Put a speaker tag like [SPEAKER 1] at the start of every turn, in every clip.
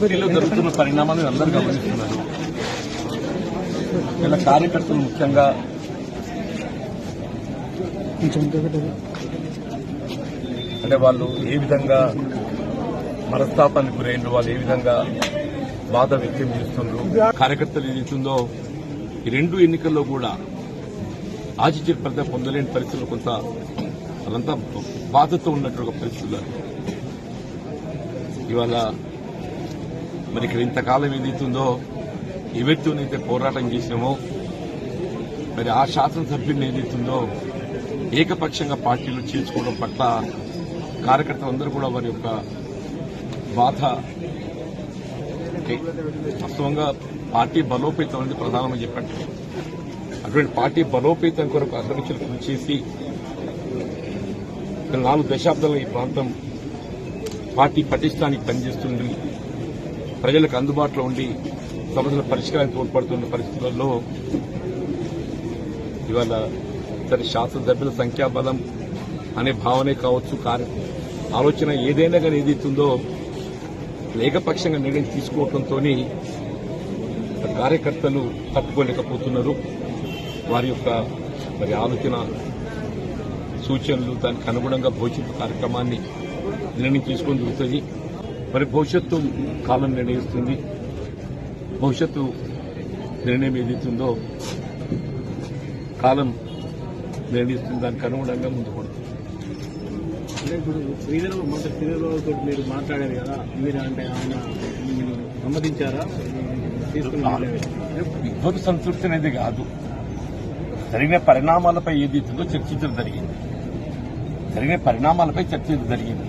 [SPEAKER 1] పార్టీలో జరుగుతున్న పరిణామాలను అందరూ గమనిస్తున్నారు. ఇలా కార్యకర్తలు ముఖ్యంగా అంటే వాళ్ళు ఏ విధంగా మనస్తాపానికి గురైండ్రు వాళ్ళు ఏ విధంగా బాధ వ్యక్తం చేస్తుండ్రు కార్యకర్తలు ఏదైతుందో ఈ రెండు ఎన్నికల్లో కూడా ఆచిత్య ఫలితం పొందలేని పరిస్థితులు కొంత వాళ్ళంతా బాధతో ఉన్నటువంటి పరిస్థితులు. ఇవాళ మరి ఇక్కడ ఇంతకాలం ఏదైతుందో ఎవరితోనైతే పోరాటం చేసినామో మరి ఆ శాసనసభ్యుని ఏదైతుందో ఏకపక్షంగా పార్టీలు చేర్చుకోవడం పట్ల కార్యకర్తలందరూ కూడా వారి యొక్క బాధ వాస్తవంగా పార్టీ బలోపేతం అనేది ప్రధానమని చెప్పండి. అటువంటి పార్టీ బలోపేతం కొరకు అగ్రమించలు కృషి చేసి నాలుగు దశాబ్దాలు ఈ ప్రాంతం పార్టీ పటిష్టానికి పనిచేస్తుంది ప్రజలకు అందుబాటులో ఉండి సమస్యల పరిష్కారానికి తోడ్పడుతున్న పరిస్థితులలో ఇవాళ సరే శాసనసభ్యుల సంఖ్యాబలం అనే భావనే కావచ్చు కార్య ఆలోచన ఏదైనా కానీ ఏదైతుందో ఏకపక్షంగా నిర్ణయం తీసుకోవడంతో కార్యకర్తలు తట్టుకోలేకపోతున్నారు. వారి యొక్క మరి ఆలోచన సూచనలు దానికి అనుగుణంగా భవిష్యత్తు కార్యక్రమాన్ని నిర్ణయం తీసుకొని జరుగుతుంది మరి భవిష్యత్తు కాలం నిర్ణయిస్తుంది. భవిష్యత్తు నిర్ణయం ఏదైతుందో కాలం నిర్ణయిస్తుంది. దానికి అనుగుణంగా ముందు పడుతుంది.
[SPEAKER 2] ఇప్పుడు శ్రీధర్ శ్రీధర్ బాబుతో మీరు మాట్లాడారు కదా మీరు అంటే ఆయన సమ్మతించారా?
[SPEAKER 1] సంతృప్తి అనేది కాదు. జరిగిన పరిణామాలపై ఏదైతుందో చర్చించడం జరిగింది. జరిగిన పరిణామాలపై చర్చించడం జరిగింది.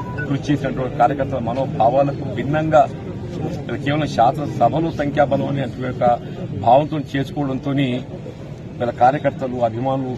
[SPEAKER 1] కృషి చేసినటువంటి కార్యకర్తల మనోభావాలకు భిన్నంగా కేవలం శాసనసభలు సంఖ్యాబలం అనే యొక్క భావంతో చేసుకోవడంతో వీళ్ళ కార్యకర్తలు అభిమానులు